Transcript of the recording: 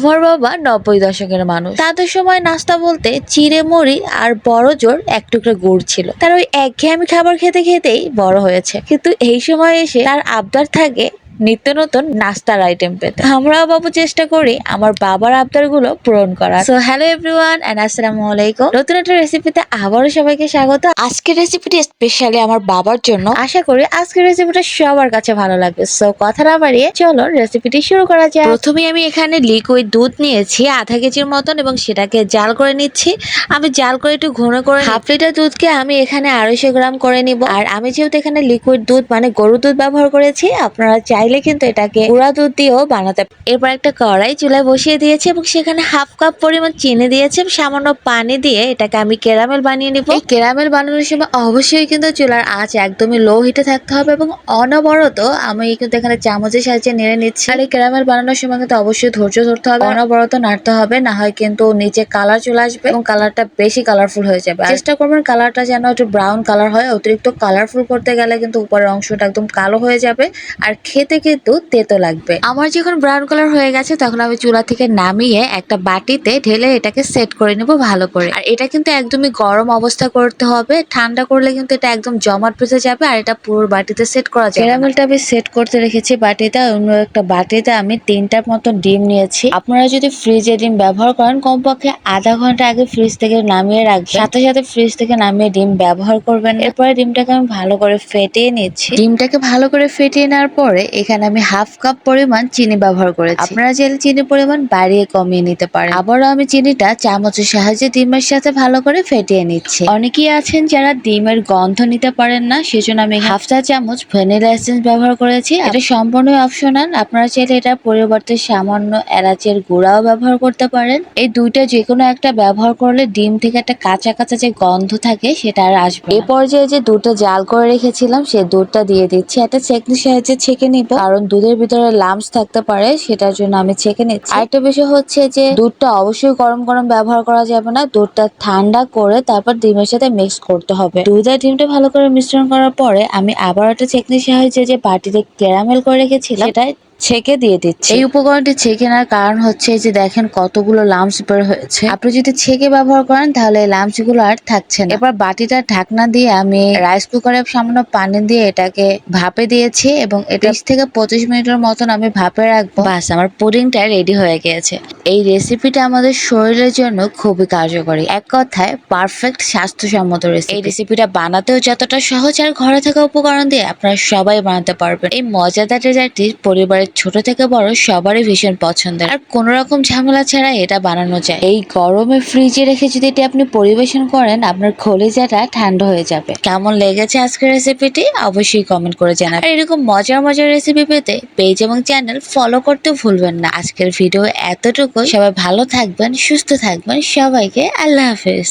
আমার বাবা নব্বই দশকের মানুষ। তাদের সময় নাস্তা বলতে চিড়ে মুড়ি আর বড় জোর এক টুকরো গুড় ছিল। তার ওই একঘেয়েমি খাবার খেতে খেতেই বড় হয়েছে। কিন্তু এই সময় এসে তার আবদার থাকে নিত্য নতুন নাস্তার আইটেম পেতে। আমরাও বাবু চেষ্টা করি আমার বাবার আবদারগুলো পূরণ করার। সো হ্যালো এভরিওয়ান এন্ড আসসালামু আলাইকুম। নতুন একটা রেসিপিতে আবারও সবাইকে স্বাগত। আজকের রেসিপিটি স্পেশালি আমার বাবার জন্য। আশা করি আজকের রেসিপিটা সবার কাছে ভালো লাগবে। সো কথা না বাড়িয়ে চলো রেসিপিটি শুরু করা যাক। প্রথমে আমি এখানে লিকুইড দুধ নিয়েছি, আধা কেজির মতন এবং সেটাকে জাল করে নিচ্ছি। আমি জাল করে একটু ঘন করে হাফ লিটার দুধকে আমি এখানে আড়াইশো গ্রাম করে নিব। আর আমি যেহেতু এখানে লিকুইড দুধ মানে গরুর দুধ ব্যবহার করেছি, আপনারা চাইলে কিন্তু এটাকে গুঁড়া দুধ দিয়েও বানাতে এরপর একটা কড়াই চুলায় বসিয়ে দিয়েছি এবং সেখানে হাফ কাপ পরিমাণ চিনি দিয়েছি সামান্য পানি দিয়ে এটাকে আমি ক্যারামেল বানিয়ে নিব। এই ক্যারামেল বানানোর সময় অবশ্যই কিন্তু চুলার আঁচ একদমই লো হিটে থাকতে হবে এবং অনবরত আমি কিন্তু এখানে চামচের সাহায্যে নেড়ে নিচ্ছি। আর এই ক্যারামেল বানানোর সময় কিন্তু অবশ্যই ধৈর্য ধরতে হবে। অনবরত নাড়তে হবে, না হয় কিন্তু নিচে কালার চলে আসবে এবং কালারটা বেশি কালারফুল হয়ে যাবে। চেষ্টা করবেন কালারটা যেন একটু ব্রাউন কালার হয়, অতিরিক্ত কালারফুল করতে গেলে কিন্তু উপরের অংশটা একদম কালো হয়ে যাবে। আর খেতে কিন্তু তেতো লাগবে। আমার যখন ব্রাউন কালার হয়ে গেছে, তখন আমি চুলা থেকে নামিয়ে একটা বাটিতে ঢেলে এটাকে সেট করে নেব ভালো করে। আর এটা কিন্তু একদমই গরম অবস্থা করতে হবে। ঠান্ডা করলে কিন্তু এটা একদম জমাট বেঁধে যাবে আর এটা পুরো বাটিতে সেট করা যাবে ক্যারামেলটা আমি সেট করতে রেখেছি বাটিতে অন্য একটা বাটিতে আমি তিনটার মতো ডিম নিয়েছি। আপনারা যদি ফ্রিজে ডিম ব্যবহার করেন, কমপক্ষে আধা ঘণ্টা আগে ফ্রিজ থেকে নামিয়ে রাখবেন। সাথে সাথে ফ্রিজ থেকে নামিয়ে ডিম ব্যবহার করবেন এরপরে ডিমটাকে আমি ভালো করে ফেটিয়ে নিচ্ছি। ডিমটাকে ভালো করে ফেটিয়ে নেওয়ার পরে আমি হাফ কাপ পরিমাণ চিনি ব্যবহার করেছি। আপনারা চাইলে চিনি পরিমাণ বাড়িয়ে কমিয়ে নিতে পারেন। আবারও আমি চিনিটা চামচের সাহায্যে ডিমের সাথে ভালো করে ফেটিয়ে নিচ্ছি। অনেকেই আছেন যারা ডিমের গন্ধ নিতে পারেন না, সেজন্য আমি হাফ চা চামচ ভ্যানিলা এসেন্স ব্যবহার করেছি। এটা সম্পূর্ণই অপশনাল। আপনারা চাইলে এটার পরিবর্তে সামান্য এলাচের গুঁড়াও ব্যবহার করতে পারেন। এই দুইটা যে কোনো একটা ব্যবহার করলে ডিম থেকে একটা কাঁচা কাঁচা যে গন্ধ থাকে, সেটা আর আসবে। এই পর্যায়ে যে দুধটা জাল করে রেখেছিলাম, সে দুধটা দিয়ে দিচ্ছি। একটা চেকনির সাহায্যে ছেঁকে নিব। কারণ দুধের ভিতরে লাম্পস থাকতে পারে সেটার জন্য আমি ছেঁকে নিচ্ছি। আরেকটা বিষয় হচ্ছে যে দুধটা অবশ্যই গরম গরম ব্যবহার করা যাবে না দুধটা ঠান্ডা করে তারপর ডিমের সাথে মিক্স করতে হবে। দুধ আর ডিমটা ভালো করে মিশ্রণ করার পরে আমি আবার একটা চেকনির সাহায্যে যে বাটিতে ক্যারামেল করে রেখেছিলাম সেটাই ছেঁকে দিয়ে দিচ্ছি। এই উপকরণটি ছেঁকে নেওয়ার কারণ হচ্ছে যে দেখেন কতগুলো লাম্পস বের হয়েছে। আপনি যদি ছেঁকে ব্যবহার করেন, তাহলে এই লাম্পসগুলো আর থাকছে না। এবার বাটিটা ঢাকনা দিয়ে আমি রাইস কুকারের সামান্য পানি দিয়ে এটাকে ভাপে দিয়েছি এবং এটা থেকে পঁচিশ মিনিটের মতন আমি ভাপে রাখব। বাস, আমার পুডিংটা রেডি হয়ে গিয়েছে। এই রেসিপিটা আমাদের শরীরের জন্য খুবই কার্যকরী। এক কথায় পারফেক্ট স্বাস্থ্যসম্মত রেসিপি এই রেসিপিটা বানাতেও যতটা সহজ আর ঘরে থাকা উপকরণ দিয়ে আপনারা সবাই বানাতে পারবেন। এই মজাদার ডেজার্টটি পরিবারের ছোট থেকে বড় সবারই ভীষণ পছন্দের। আর কোন রকম ঝামেলা ছাড়া এটা বানানো যায়। এই গরমে ফ্রিজে রেখে যদি এটি আপনি পরিবেশন করেন, আপনার কলিজাটা ঠান্ডা হয়ে যাবে। কেমন লেগেছে আজকের রেসিপিটি অবশ্যই কমেন্ট করে জানাবেন। আর এরকম মজার মজার রেসিপি পেতে পেজ এবং চ্যানেল ফলো করতে ভুলবেন না। আজকের ভিডিও এতটুকু। সবাই ভালো থাকবেন সুস্থ থাকবেন সবাইকে আল্লাহ হাফেজ।